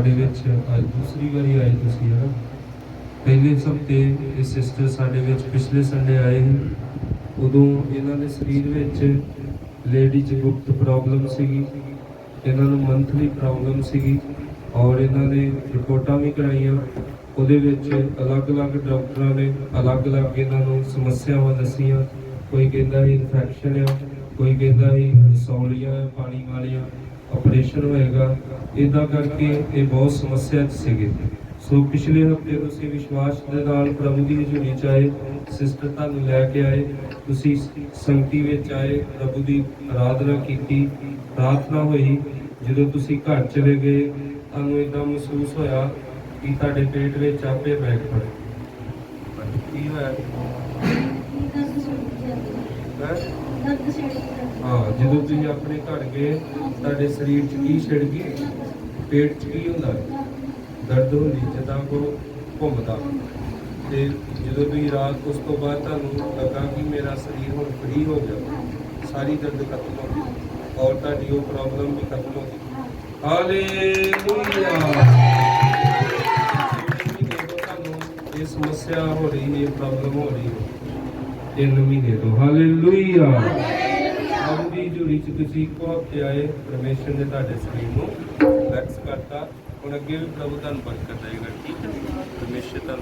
ਸਾਡੇ ਵਿੱਚ ਅੱਜ ਦੂਸਰੀ ਵਾਰੀ ਆਏ ਤੁਸੀਂ ਹਨਾ? ਪਹਿਲੇ ਹਫ਼ਤੇ ਇਹ ਸਿਸਟਰ ਸਾਡੇ ਵਿੱਚ ਪਿਛਲੇ ਸੰਡੇ ਆਏ ਸੀ। ਉਦੋਂ ਇਹਨਾਂ ਦੇ ਸਰੀਰ ਵਿੱਚ ਲੇਡੀ ਚ ਗੁਪਤ ਪ੍ਰੋਬਲਮ ਸੀਗੀ ਇਹਨਾਂ ਨੂੰ ਮੰਥਲੀ ਪ੍ਰੋਬਲਮ ਸੀਗੀ ਔਰ ਇਹਨਾਂ ਨੇ ਰਿਪੋਰਟਾਂ ਵੀ ਕਰਾਈਆਂ। ਉਹਦੇ ਵਿੱਚ ਅਲੱਗ-ਅਲੱਗ ਡਾਕਟਰਾਂ ਨੇ ਅਲੱਗ-ਅਲੱਗ ਇਹਨਾਂ ਨੂੰ ਸਮੱਸਿਆਵਾਂ ਦੱਸੀਆਂ। ਕੋਈ ਕਹਿੰਦਾ ਸੀ ਇਨਫੈਕਸ਼ਨ ਆ ਕੋਈ ਕਹਿੰਦਾ ਸੀ ਸੌਲੀਆਂ ਆ, ਪਾਣੀ ਵਾਲੀਆਂ। ਆਪਰੇਸ਼ਨ ਹੋਏਗਾ। ਇਦਾਂ ਕਰਕੇ ਇਹ ਬਹੁਤ ਸਮੱਸਿਆ 'ਚ ਸੀਗੇ। ਸੋ ਪਿਛਲੇ ਹਫ਼ਤੇ ਤੁਸੀਂ ਵਿਸ਼ਵਾਸ ਦੇ ਨਾਲ ਪ੍ਰਭੂ ਦੀ ਹਜ਼ੂਰੀ ਚ ਆਏ ਸਿਸਟਰ ਤੁਹਾਨੂੰ ਲੈ ਕੇ ਆਏ ਤੁਸੀਂ ਸੰਗਤੀ ਵਿੱਚ ਆਏ ਪ੍ਰਭੂ ਦੀ ਆਰਾਧਨਾ ਕੀਤੀ ਪ੍ਰਾਰਥਨਾ ਹੋਈ ਜਦੋਂ ਤੁਸੀਂ ਘਰ ਚਲੇ ਗਏ ਤੁਹਾਨੂੰ ਇਦਾਂ ਮਹਿਸੂਸ ਹੋਇਆ ਕਿ ਤੁਹਾਡੇ ਪੇਟ ਵਿੱਚ ਆਪੇ ਬੈਠ ਪੜੇ ਕੀ ਹੋਇਆ? ਹਾਂ, ਜਦੋਂ ਤੁਸੀਂ ਆਪਣੇ ਘਰ ਗਏ, ਤੁਹਾਡੇ ਸਰੀਰ 'ਚ ਕੀ ਛਿੜ ਗਈ? ਪੇਟ 'ਚ ਕੀ ਹੁੰਦਾ? ਦਰਦ ਹੁੰਦੀ, ਜਿੱਦਾਂ ਕੋ ਘੁੰਮਦਾ। ਤੇ ਜਦੋਂ ਤੁਸੀਂ ਰਾਤ, ਉਸ ਤੋਂ ਬਾਅਦ ਤੁਹਾਨੂੰ ਲੱਗਾ ਕਿ ਮੇਰਾ ਸਰੀਰ ਹੁਣ ਫ੍ਰੀ ਹੋ ਗਿਆ। ਸਾਰੀ ਦਰਦ ਖਤਮ ਹੋ ਗਈ ਔਰ ਤੁਹਾਡੀ ਉਹ ਪ੍ਰੋਬਲਮ ਵੀ ਖਤਮ ਹੋ ਗਈ। ਹਾਲੇਲੂਇਆ ਤੁਹਾਨੂੰ ਇਹ ਸਮੱਸਿਆ ਹੋ ਰਹੀ ਹੈ ਪ੍ਰੋਬਲਮ ਹੋ ਰਹੀ ਹੈ। ਤਿੰਨ ਮਹੀਨੇ ਤੋਂ ਹਾਲੇਲੂਇਆ ਦੀ ਜੁੜੀ ਚ ਤੁਸੀਂ ਹਫ਼ਤੇ ਆਏ ਪਰਮੇਸ਼ਰ ਨੇ ਤੁਹਾਡੇ ਸਰੀਰ ਨੂੰ ਬੈਕਸ ਕਰਤਾ। ਹੁਣ ਅੱਗੇ ਵੀ ਪ੍ਰਭੂ ਤੁਹਾਨੂੰ ਬਰਕਤ ਦੇਗਾ ਠੀਕ ਹੈ ਪਰਮੇਸ਼ਰ ਤੁਹਾਨੂੰ